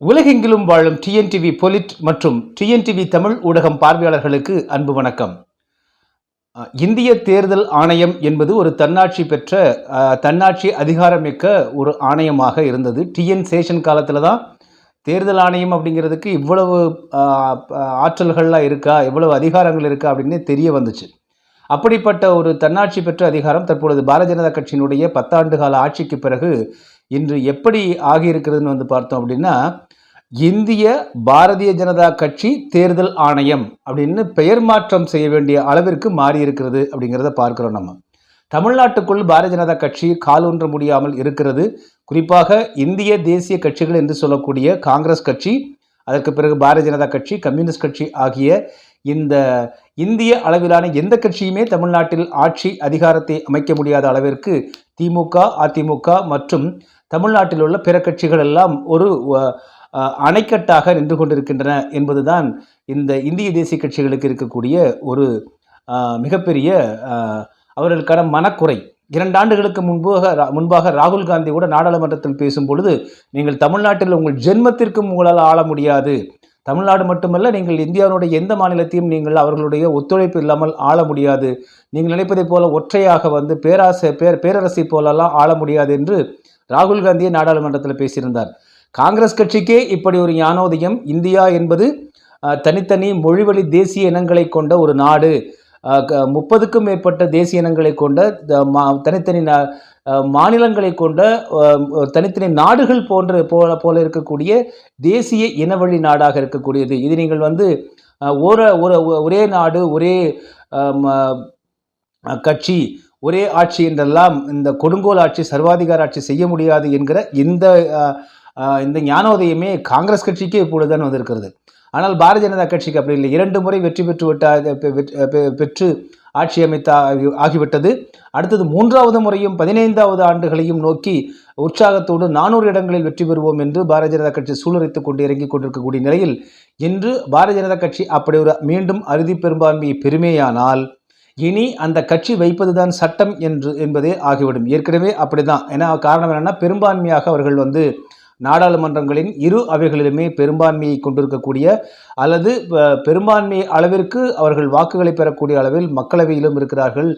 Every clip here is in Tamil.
உலகெங்கிலும் வாழும் டிஎன்டிவி பொலிட் மற்றும் டிஎன்டிவி தமிழ் ஊடகம் பார்வையாளர்களுக்கு அன்பு வணக்கம். இந்திய தேர்தல் ஆணையம் என்பது ஒரு தன்னாட்சி பெற்ற தன்னாட்சி அதிகாரமிக்க ஒரு ஆணையமாக இருந்தது. டிஎன் சேஷன் காலத்தில் தான் தேர்தல் ஆணையம் அப்படிங்கிறதுக்கு இவ்வளவு ஆற்றல்கள்லாம் இருக்கா இவ்வளவு அதிகாரங்கள் இருக்கா அப்படின்னு தெரிய வந்துச்சு. அப்படிப்பட்ட ஒரு தன்னாட்சி பெற்ற அதிகாரம் தற்பொழுது பாரதிய ஜனதா கட்சியினுடைய பத்தாண்டு கால ஆட்சிக்கு பிறகு இன்று எப்படி ஆகியிருக்கிறதுன்னு வந்து பார்த்தோம் அப்படின்னா இந்திய பாரதிய ஜனதா கட்சி தேர்தல் ஆணையம் அப்படின்னு பெயர் மாற்றம் செய்ய வேண்டிய அளவிற்கு மாறியிருக்கிறது அப்படிங்கிறத பார்க்கிறோம் நம்ம. தமிழ்நாட்டுக்குள் பாரதிய ஜனதா கட்சி காலூன்ற முடியாமல் இருக்கிறது. குறிப்பாக இந்திய தேசிய கட்சிகள் என்று சொல்லக்கூடிய காங்கிரஸ் கட்சி அதற்கு பிறகு பாரதிய ஜனதா கட்சி கம்யூனிஸ்ட் கட்சி ஆகிய இந்த இந்திய அளவிலான எந்த கட்சியுமே தமிழ்நாட்டில் ஆட்சி அதிகாரத்தை அமைக்க முடியாத அளவிற்கு திமுக அதிமுக மற்றும் தமிழ்நாட்டில் உள்ள பிற கட்சிகள் எல்லாம் ஒரு அணைக்கட்டாக நின்று கொண்டிருக்கின்றன என்பதுதான் இந்த இந்திய தேசிய கட்சிகளுக்கு இருக்கக்கூடிய ஒரு மிகப்பெரிய அவர்களுக்கான மனக்குறை. இரண்டு ஆண்டுகளுக்கு முன்பாக முன்பாக ராகுல் காந்தி கூட நாடாளுமன்றத்தில் பேசும் பொழுது நீங்கள் தமிழ்நாட்டில் உங்கள் ஜென்மத்திற்கும் உங்களால் ஆள முடியாது. தமிழ்நாடு மட்டுமல்ல நீங்கள் இந்தியாவினுடைய எந்த மாநிலத்தையும் நீங்கள் அவர்களுடைய ஒத்துழைப்பு இல்லாமல் ஆள முடியாது. நீங்கள் நினைப்பதைப் போல ஒற்றையாக வந்து பேராசை பேர் பேரரசை போலெல்லாம் ஆள முடியாது என்று ராகுல் காந்தியை நாடாளுமன்றத்தில் பேசியிருந்தார். காங்கிரஸ் கட்சிக்கே இப்படி ஒரு ஞானோதயம் இந்தியா என்பது தனித்தனி மொழிவழி தேசிய இனங்களை கொண்ட ஒரு நாடு. க- முப்பதுக்கும் மேற்பட்ட தேசிய இனங்களை கொண்ட த- மா- தனித்தனி நா- மாநிலங்களை கொண்ட தனித்தனி நாடுகள் போன்ற போல போல இருக்கக்கூடிய தேசிய இனவழி நாடாக இருக்கக்கூடியது. இது நீங்கள் வந்து ஒரு ஒரு ஒரே நாடு ஒரே கட்சி ஒரே ஆட்சி என்றெல்லாம் இந்த கொடுங்கோல் ஆட்சி சர்வாதிகார ஆட்சி செய்ய முடியாது என்கிற இந்த இந்த ஞானோதயமே காங்கிரஸ் கட்சிக்கே இப்பொழுதுதான் வந்திருக்கிறது. ஆனால் பாரதிய ஜனதா கட்சிக்கு அப்படி இல்லை. இரண்டு முறை வெற்றி பெற்று விட்ட பெற்று ஆட்சி அமைத்த ஆகி- ஆகிவிட்டது. அடுத்தது மூன்றாவது முறையும் பதினைந்தாவது ஆண்டுகளையும் நோக்கி உற்சாகத்தோடு நானூறு இடங்களில் வெற்றி பெறுவோம் என்று பாரதிய ஜனதா கட்சி சூழறித்துக் கொண்டு இறங்கிக் கொண்டிருக்கக்கூடிய நிலையில் இன்று பாரதிய ஜனதா கட்சி அப்படி ஒரு மீண்டும் அறுதி பெரும்பான்மையை பெருமையானால் இனி அந்த கட்சி வைப்பதுதான் சட்டம் என்று என்பதே ஆகிவிடும். ஏற்கனவே அப்படிதான். ஏன்னா காரணம் என்னன்னா பெரும்பான்மையாக அவர்கள் வந்து நாடாளுமன்றங்களின் இரு அவைகளிலுமே பெரும்பான்மையை கொண்டிருக்கக்கூடிய அல்லது பெரும்பான்மை அளவிற்கு அவர்கள் வாக்குகளை பெறக்கூடிய அளவில் மக்களவையிலும் இருக்கிறார்கள்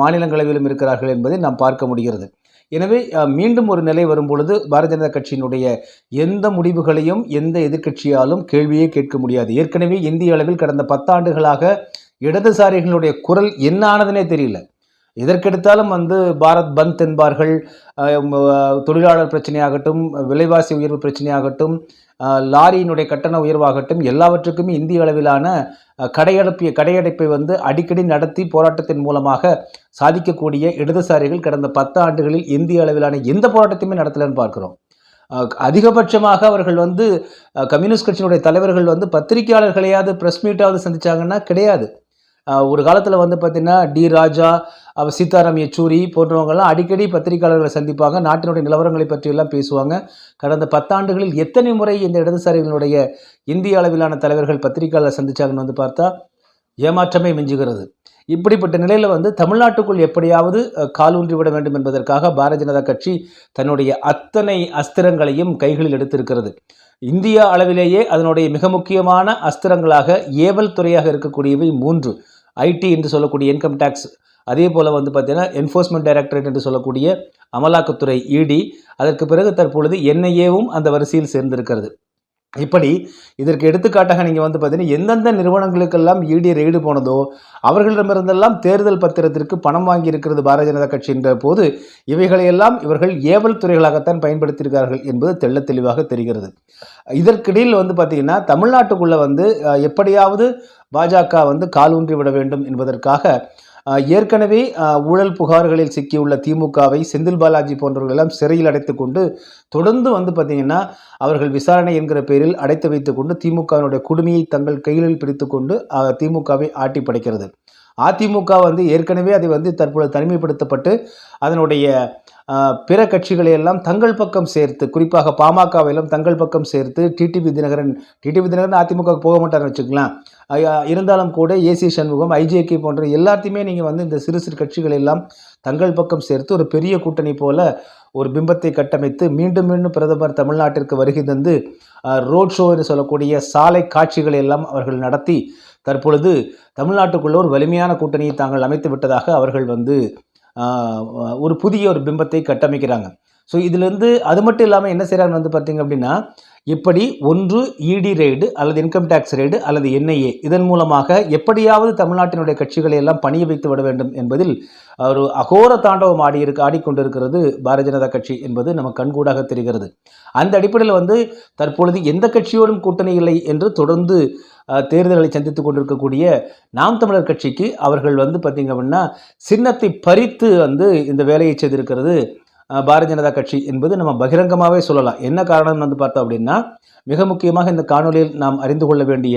மாநிலங்களவையிலும் இருக்கிறார்கள் என்பதை நாம் பார்க்க முடிகிறது. எனவே மீண்டும் ஒரு நிலை வரும்பொழுது பாரதிய ஜனதா கட்சியினுடைய எந்த முடிவுகளையும் எந்த எதிர்க்கட்சியாலும் கேள்வியே கேட்க முடியாது. ஏற்கனவே இந்திய அளவில் கடந்த பத்தாண்டுகளாக இடதுசாரிகளுடைய குரல் என்ன ஆனதுனே தெரியல. எதற்கெடுத்தாலும் வந்து பாரத் பந்த் என்பார்கள் தொழிலாளர் பிரச்சனையாகட்டும் விலைவாசி உயர்வு பிரச்சனையாகட்டும் லாரியினுடைய கட்டண உயர்வாகட்டும் எல்லாவற்றுக்குமே இந்திய அளவிலான கடையடைப்பிய கடையடைப்பை வந்து அடிக்கடி நடத்தி போராட்டத்தின் மூலமாக சாதிக்கக்கூடிய இடதுசாரிகள் கடந்த பத்து ஆண்டுகளில் இந்திய அளவிலான எந்த போராட்டத்தையுமே நடத்தலன்னு பார்க்குறோம். அதிகபட்சமாக அவர்கள் வந்து கம்யூனிஸ்ட் கட்சியினுடைய தலைவர்கள் வந்து பத்திரிகையாளர்களையாவது ப்ரெஸ் மீட்டாவது சந்திச்சாங்கன்னா கிடையாது. ஒரு காலத்தில் வந்து பார்த்தீங்கன்னா டி ராஜா அவர் சீதாராம் யெச்சூரி போன்றவங்கெல்லாம் அடிக்கடி பத்திரிகையாளர்களை சந்திப்பாங்க. நாட்டினுடைய நிலவரங்களை பற்றியெல்லாம் பேசுவாங்க. கடந்த பத்தாண்டுகளில் எத்தனை முறை இந்த இடதுசாரிகளுடைய இந்திய அளவிலான தலைவர்கள் பத்திரிகையாளர் சந்திச்சாங்கன்னு வந்து பார்த்தா ஏமாற்றமே மிஞ்சுகிறது. இப்படிப்பட்ட நிலையில் வந்து தமிழ்நாட்டுக்குள் எப்படியாவது காலூன்றி விட வேண்டும் என்பதற்காக பாரதிய ஜனதா கட்சி தன்னுடைய அத்தனை அஸ்திரங்களையும் கைகளில் எடுத்திருக்கிறது. இந்தியா அளவிலேயே அதனுடைய மிக முக்கியமான அஸ்திரங்களாக ஏவல் துறையாக இருக்கக்கூடியவை மூன்று. ஐடி என்று சொல்லக்கூடிய இன்கம் டேக்ஸ் அதே போல் வந்து பார்த்தீங்கன்னா என்ஃபோர்ஸ்மெண்ட் டைரக்டரேட் என்று சொல்லக்கூடிய அமலாக்கத்துறை இடி அதற்கு பிறகு தற்பொழுது என்ஐஏவும் அந்த வரிசையில் சேர்ந்திருக்கிறது. இப்படி இதற்கு எடுத்துக்காட்டாக நீங்கள் வந்து பார்த்தீங்கன்னா எந்தெந்த நிறுவனங்களுக்கெல்லாம் இடி ரெய்டு போனதோ அவர்களிடமிருந்தெல்லாம் தேர்தல் பத்திரத்திற்கு பணம் வாங்கியிருக்கிறது பாரதிய ஜனதா கட்சி என்ற போது இவைகளையெல்லாம் இவர்கள் ஏவல் துறைகளாகத்தான் பயன்படுத்தியிருக்கிறார்கள் என்பது தெள்ள தெளிவாக தெரிகிறது. இதற்கிடையில் வந்து பார்த்தீங்கன்னா தமிழ்நாட்டுக்குள்ளே வந்து எப்படியாவது பாஜக வந்து காலூன்றி விட வேண்டும் என்பதற்காக ஏற்கனவே ஊழல் புகார்களில் சிக்கியுள்ள திமுகவை செந்தில் பாலாஜி போன்றவர்கள் எல்லாம் சிறையில் அடைத்து கொண்டு தொடர்ந்து வந்து பார்த்தீங்கன்னா அவர்கள் விசாரணை என்கிற பெயரில் அடைத்து வைத்துக்கொண்டு திமுகவினுடைய குடுமையை தங்கள் கைகளில் பிடித்து கொண்டு திமுகவை ஆட்டி படைக்கிறது. அதிமுக வந்து ஏற்கனவே அதை வந்து தற்பொழுது தனிமைப்படுத்தப்பட்டு அதனுடைய பிற கட்சிகளை எல்லாம் தங்கள் பக்கம் சேர்த்து குறிப்பாக பாமகவையெல்லாம் தங்கள் பக்கம் சேர்த்து டிடிவி தினகரன் டிடிவி தினகரன் அதிமுக போக மாட்டார்னு வச்சுக்கலாம் இருந்தாலும் கூட ஏசி சண்முகம் ஐஜேகே போன்ற எல்லாத்தையுமே நீங்கள் வந்து இந்த சிறு சிறு கட்சிகள் எல்லாம் தங்கள் பக்கம் சேர்த்து ஒரு பெரிய கூட்டணி போல ஒரு பிம்பத்தை கட்டமைத்து மீண்டும் மீண்டும் பிரதமர் தமிழ்நாட்டிற்கு வருகை தந்து ரோட் ஷோ என்று சொல்லக்கூடிய சாலை காட்சிகளை எல்லாம் அவர்கள் நடத்தி தற்பொழுது தமிழ்நாட்டுக்குள்ள ஒரு வலிமையான கூட்டணியை தாங்கள் அமைத்து விட்டதாக அவர்கள் வந்து ஒரு புதிய ஒரு பிம்பத்தை கட்டமைக்கிறாங்க. ஸோ இதுலேருந்து அது மட்டும் இல்லாமல் என்ன செய்கிறாங்க வந்து பார்த்தீங்க அப்படின்னா இப்படி ஒன்று இடி ரெய்டு அல்லது இன்கம் டேக்ஸ் ரெய்டு அல்லது என்ஐஏ இதன் மூலமாக எப்படியாவது தமிழ்நாட்டினுடைய கட்சிகளை எல்லாம் பணிய வைத்து விட வேண்டும் என்பதில் ஒரு அகோர தாண்டவம் ஆடி இருக்கு ஆடிக்கொண்டிருக்கிறது பாரதிய ஜனதா கட்சி என்பது நம்ம கண்கூடாக தெரிகிறது. அந்த அடிப்படையில் வந்து தற்பொழுது எந்த கட்சியோடும் கூட்டணி இல்லை என்று தொடர்ந்து தேர்தல்களை சந்தித்து கொண்டிருக்கக்கூடிய நாம் தமிழர் கட்சிக்கு அவர்கள் வந்து பார்த்திங்க அப்படின்னா சின்னத்தை பறித்து வந்து இந்த வேலையை செய்திருக்கிறது. பாரதிய ஜனதா கட்சி என்பது நம்ம பகிரங்கமாகவே சொல்லலாம். என்ன காரணம் வந்து பார்த்தோம் அப்படின்னா மிக முக்கியமாக இந்த காணொலியில் நாம் அறிந்து கொள்ள வேண்டிய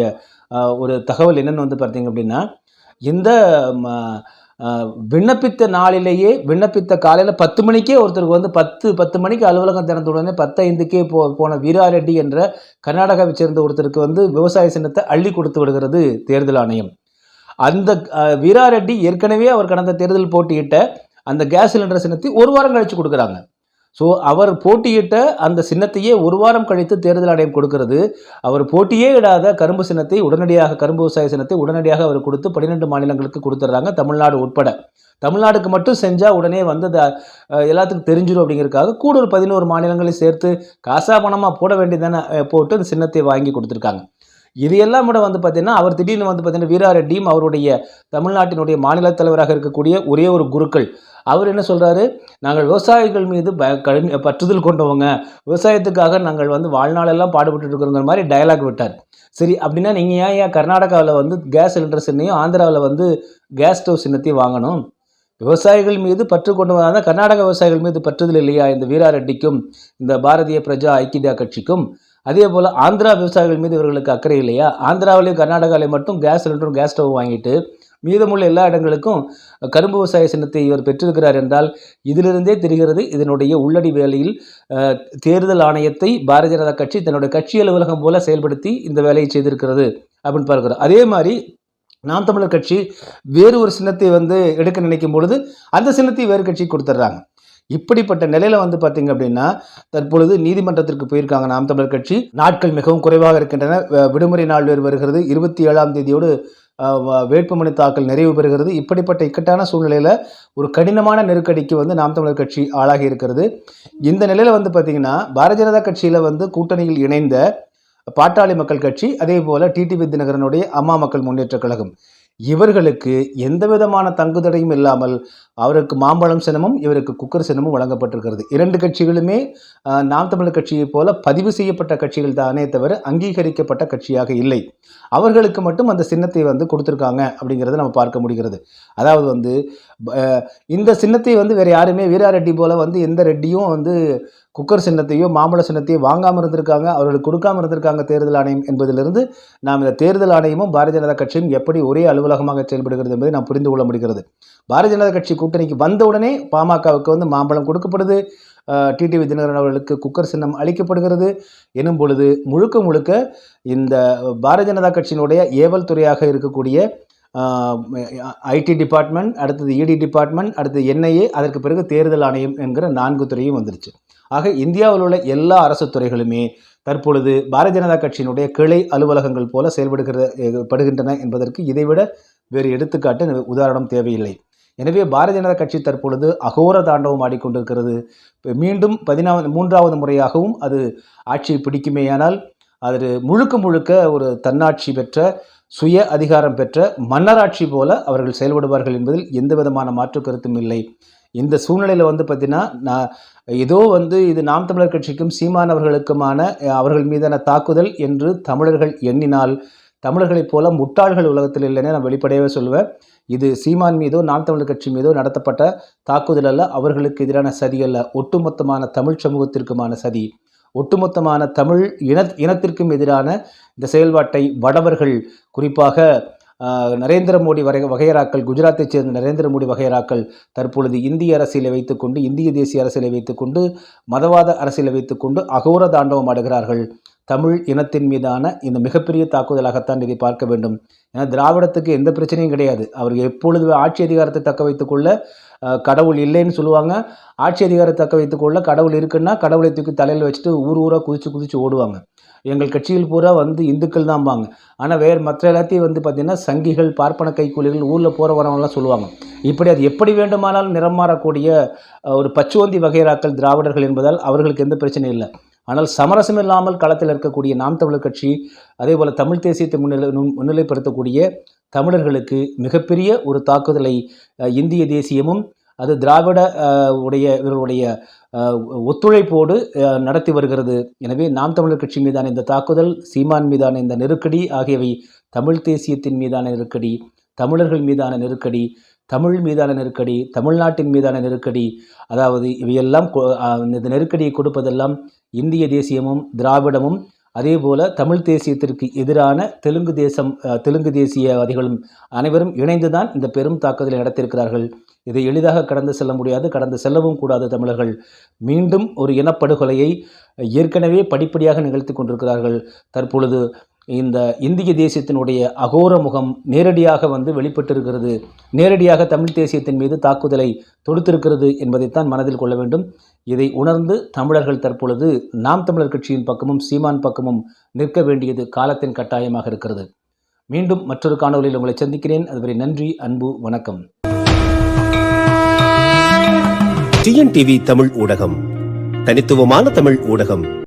ஒரு தகவல் என்னென்னு வந்து பார்த்தீங்க அப்படின்னா இந்த ம, விண்ணப்பித்த நாளிலேயே விண்ணப்பித்த காலையில் பத்து மணிக்கே ஒருத்தருக்கு வந்து பத்து பத்து மணிக்கு அலுவலகம் திறந்த உடனே பத்து ஐந்துக்கே போ போன வீராரெட்டி என்ற கர்நாடகாவை சேர்ந்த ஒருத்தருக்கு வந்து விவசாய சின்னத்தை அள்ளி கொடுத்து விடுகிறது தேர்தல் ஆணையம். அந்த வீராரெட்டி ஏற்கனவே அவர் கடந்த தேர்தல் போட்டியிட்ட அந்த கேஸ் சிலிண்டர் சின்னத்தை ஒரு வாரம் கழித்து கொடுக்குறாங்க. ஸோ அவர் போட்டியிட்ட அந்த சின்னத்தையே ஒரு வாரம் கழித்து தேர்தல் ஆணையம் கொடுக்கிறது. அவர் போட்டியே இடாத கரும்பு சின்னத்தை உடனடியாக கரும்பு விவசாய சின்னத்தை உடனடியாக அவர் கொடுத்து பன்னிரெண்டு மாநிலங்களுக்கு கொடுத்துட்றாங்க தமிழ்நாடு உட்பட. தமிழ்நாடுக்கு மட்டும் செஞ்சால் உடனே வந்து அது எல்லாத்துக்கும் தெரிஞ்சிடும் அப்படிங்கிறதுக்காக கூட ஒரு பதினோரு மாநிலங்களையும் சேர்த்து காசா பணமாக போட வேண்டியதானே போட்டு அந்த சின்னத்தை வாங்கி கொடுத்துருக்காங்க. இது எல்லாம் கூட வந்து பார்த்தீங்கன்னா அவர் திடீர்னு வந்து பார்த்தீங்கன்னா வீராரெட்டியும் அவருடைய தமிழ்நாட்டினுடைய மாநில தலைவராக இருக்கக்கூடிய ஒரே ஒரு குருக்கள். அவர் என்ன சொல்கிறாரு நாங்கள் விவசாயிகள் மீது ப கடுமை பற்றுதல் கொண்டவங்க. விவசாயத்துக்காக நாங்கள் வந்து வாழ்நாளெல்லாம் பாடுபட்டு இருக்கிறோங்கிற மாதிரி டயலாக் விட்டார். சரி அப்படின்னா நீங்கள் ஏன் ஏன் கர்நாடகாவில் வந்து கேஸ் சிலிண்டர் சின்னையும் ஆந்திராவில் வந்து கேஸ் ஸ்டவ் சின்னத்தையும் வாங்கணும்? விவசாயிகள் மீது பற்று கொண்டு வந்தால் கர்நாடக விவசாயிகள் மீது பற்றுதல் இல்லையா இந்த வீராரெட்டிக்கும் இந்த பாரதிய பிரஜா ஐக்கியதா கட்சிக்கும்? அதே போல் ஆந்திரா விவசாயிகள் மீது இவர்களுக்கு அக்கறை இல்லையா? ஆந்திராவிலையும் கர்நாடகாவிலையும் மட்டும் கேஸ் சிலிண்டரும் கேஸ் ஸ்டவ் வாங்கிட்டு மீதமுள்ள எல்லா இடங்களுக்கும் கரும்பு விவசாய சின்னத்தை இவர் பெற்றிருக்கிறார் என்றால் இதிலிருந்தே தெரிகிறது இதனுடைய உள்ளடி வேலையில் தேர்தல் ஆணையத்தை பாரதிய ஜனதா கட்சி தன்னுடைய கட்சி அலுவலகம் போல செயல்படுத்தி இந்த வேலையை செய்திருக்கிறது அப்படின்னு பார்க்கிறோம் அதே மாதிரி நாம் தமிழர் கட்சி வேறு ஒரு சின்னத்தை வந்து எடுக்க நினைக்கும் பொழுது அந்த சின்னத்தை வேறு கட்சிக்கு கொடுத்துட்றாங்க இப்படிப்பட்ட நிலையில வந்து பார்த்தீங்க அப்படின்னா தற்பொழுது நீதிமன்றத்திற்கு போயிருக்காங்க நாம் தமிழர் கட்சி. நாட்கள் மிகவும் குறைவாக இருக்கின்றன. விடுமுறை நாள் வேறு வருகிறது. இருபத்தி ஏழாம் தேதியோடு வ- வேட்புமனு தாக்கல் நிறைவு பெறுகிறது. இப்படிப்பட்ட இக்கட்டான சூழ்நிலையில் ஒரு கடினமான நெருக்கடிக்கு வந்து நாம் தமிழர் கட்சி ஆளாகி இருக்கிறது. இந்த நிலையில் வந்து பார்த்தீங்கன்னா பாரதிய ஜனதா கட்சியில் வந்து கூட்டணியில் இணைந்த பாட்டாளி மக்கள் கட்சி அதே போல் டிடிவி தினகரனுடைய அம்மா மக்கள் முன்னேற்ற கழகம். இவர்களுக்கு எந்த விதமான தங்குதடையும் இல்லாமல் அவருக்கு மாம்பழம் சின்னமும் இவருக்கு குக்கர் சின்னமும் வழங்கப்பட்டிருக்கிறது. இரண்டு கட்சிகளுமே நாம் தமிழர் கட்சியைப் போல பதிவு செய்யப்பட்ட கட்சிகள் தானே தவிர அங்கீகரிக்கப்பட்ட கட்சியாக இல்லை. அவர்களுக்கு மட்டும் அந்த சின்னத்தை வந்து கொடுத்துருக்காங்க அப்படிங்கிறத நம்ம பார்க்க முடிகிறது. அதாவது வந்து இந்த சின்னத்தை வந்து வேறு யாருமே வீராரெட்டி போல வந்து எந்த ரெட்டியும் வந்து குக்கர் சின்னத்தையோ மாம்பழ சின்னத்தையோ வாங்காமல் இருந்திருக்காங்க. அவர்களுக்கு கொடுக்காம இருந்திருக்காங்க தேர்தல் ஆணையம் என்பதிலிருந்து நாம் இந்த தேர்தல் ஆணையமும் பாரதிய ஜனதா கட்சியும் எப்படி ஒரே அலுவலகமாக செயல்படுகிறது என்பதை நாம் புரிந்து கொள்ள முடிகிறது. பாரதிய ஜனதா கட்சி கூட்டணிக்கு வந்தவுடனே பாமகவுக்கு வந்து மாம்பழம் கொடுக்கப்படுது. டிடிவி தினகரன் அவர்களுக்கு குக்கர் சின்னம் அளிக்கப்படுகிறது. எனும் பொழுது முழுக்க முழுக்க இந்த பாரதிய ஜனதா கட்சியினுடைய ஏவல் துறையாக இருக்கக்கூடிய ஐடி டிபார்ட்மெண்ட் அடுத்தது இடி டிபார்ட்மெண்ட் அடுத்தது என்ஐஏ அதற்கு பிறகு தேர்தல் ஆணையம் என்கிற நான்கு துறையும் வந்துருச்சு. ஆக இந்தியாவில் உள்ள எல்லா அரசு துறைகளுமே தற்பொழுது பாரதிய ஜனதா கட்சியினுடைய கிளை அலுவலகங்கள் போல செயல்படுகிற படுகின்றன என்பதற்கு இதைவிட வேறு எடுத்துக்காட்டு உதாரணம் தேவையில்லை. எனவே பாரதிய ஜனதா கட்சி தற்பொழுது அகோர தாண்டவம் ஆடிக்கொண்டிருக்கிறது. இப்போ மீண்டும் பதினாவது மூன்றாவது முறையாகவும் அது ஆட்சியை பிடிக்குமேயானால் அது முழுக்க முழுக்க ஒரு தன்னாட்சி பெற்ற சுய அதிகாரம் பெற்ற மன்னராட்சி போல அவர்கள் செயல்படுவார்கள் என்பதில் எந்த விதமான மாற்று கருத்தும் இல்லை. இந்த சூழ்நிலையில் வந்து பார்த்தீங்கன்னா நான் ஏதோ வந்து இது நாம் தமிழர் கட்சிக்கும் சீமானவர்களுக்குமான அவர்கள் மீதான தாக்குதல் என்று தமிழர்கள் எண்ணினால் தமிழர்களைப் போல முட்டாள்கள் உலகத்தில் இல்லைன்னு நான் வெளிப்படையாகவே சொல்லுவேன். இது சீமான் மீதோ நாம் தமிழர் கட்சி மீதோ நடத்தப்பட்ட தாக்குதல் அல்ல அவர்களுக்கு எதிரான சதி அல்ல. ஒட்டுமொத்தமான தமிழ் சமூகத்திற்குமான சதி. ஒட்டுமொத்தமான தமிழ் இன இனத்திற்கும் எதிரான இந்த செயல்பாட்டை வடவர்கள் குறிப்பாக நரேந்திர மோடி வரை வகையராக்கள் குஜராத்தைச் சேர்ந்த நரேந்திர மோடி வகையராக்கள் தற்பொழுது இந்திய அரசியலை வைத்துக்கொண்டு இந்திய தேசிய அரசியலை வைத்துக்கொண்டு மதவாத அரசியலை வைத்துக்கொண்டு அகோர தாண்டவம் ஆடுகிறார்கள். தமிழ் இனத்தின் மீதான இந்த மிகப்பெரிய தாக்குதலாகத்தான் இதை பார்க்க வேண்டும். ஏன்னா திராவிடத்துக்கு எந்த பிரச்சனையும் கிடையாது. அவர் எப்பொழுது ஆட்சி அதிகாரத்தை தக்க வைத்துக்கொள்ள கடவுள் இல்லைன்னு சொல்லுவாங்க. ஆட்சி அதிகாரத்தை தக்க வைத்துக்கொள்ள கடவுள் இருக்குன்னா கடவுளை தூக்கி தலையில் வச்சுட்டு ஊர் ஊராக குதிச்சு குதிச்சு ஓடுவாங்க. எங்கள் கட்சியில் பூரா வந்து இந்துக்கள் தான்பாங்க ஆனால் வேறு மற்ற எல்லாத்தையும் வந்து பார்த்திங்கன்னா சங்கிகள் பார்ப்பன கைக்கூலிகள் ஊரில் போகிற வரவங்களாம் சொல்லுவாங்க. இப்படி அது எப்படி வேண்டுமானாலும் நிறம் மாறக்கூடிய ஒரு பச்சுவந்தி வகைராக்கள் திராவிடர்கள் என்பதால் அவர்களுக்கு எந்த பிரச்சனையும் இல்லை. ஆனால் சமரசம் இல்லாமல் களத்தில் இருக்கக்கூடிய நாம் தமிழர் கட்சி அதே போல் தமிழ் தேசியத்தை முன்னிலை முன்னிலைப்படுத்தக்கூடிய தமிழர்களுக்கு மிகப்பெரிய ஒரு தாக்குதலை இந்திய தேசியமும் அது திராவிட உடைய இவர்களுடைய ஒத்துழைப்போடு நடத்தி வருகிறது. எனவே நாம் தமிழர் கட்சி மீதான இந்த தாக்குதல் சீமான் மீதான இந்த நெருக்கடி ஆகியவை தமிழ் தேசியத்தின் மீதான நெருக்கடி தமிழர்கள் மீதான நெருக்கடி தமிழ் மீதான நெருக்கடி தமிழ்நாட்டின் மீதான நெருக்கடி அதாவது இவையெல்லாம் இந்த நெருக்கடியை கொடுப்பதெல்லாம் இந்திய தேசியமும் திராவிடமும் அதே போல தமிழ் தேசியத்திற்கு எதிரான தெலுங்கு தேசம் தெலுங்கு தேசியவாதிகளும் அனைவரும் இணைந்துதான் இந்த பெரும் தாக்குதலை நடத்தியிருக்கிறார்கள். இதை எளிதாக கடந்து செல்ல முடியாது கடந்து செல்லவும் கூடாது தமிழர்கள். மீண்டும் ஒரு இனப்படுகொலையை ஏற்கனவே படிப்படியாக நிகழ்த்தி கொண்டிருக்கிறார்கள். தற்பொழுது இந்த இந்திய தேசியத்தினுடைய அகோர முகம் நேரடியாக வந்து வெளிப்பட்டிருக்கிறது. நேரடியாக தமிழ் தேசியத்தின் மீது தாக்குதலை தொடுத்திருக்கிறது என்பதைத்தான் மனதில் கொள்ள வேண்டும். இதை உணர்ந்து தமிழர்கள் தற்பொழுது நாம் தமிழர் கட்சியின் பக்கமும் சீமான் பக்கமும் நிற்க வேண்டியது காலத்தின் கட்டாயமாக இருக்கிறது. மீண்டும் மற்றொரு காணொலியில் உங்களை சந்திக்கிறேன். அதுவரை நன்றி அன்பு வணக்கம். டிஎன்டிவி தமிழ் ஊடகம். தனித்துவமான தமிழ் ஊடகம்.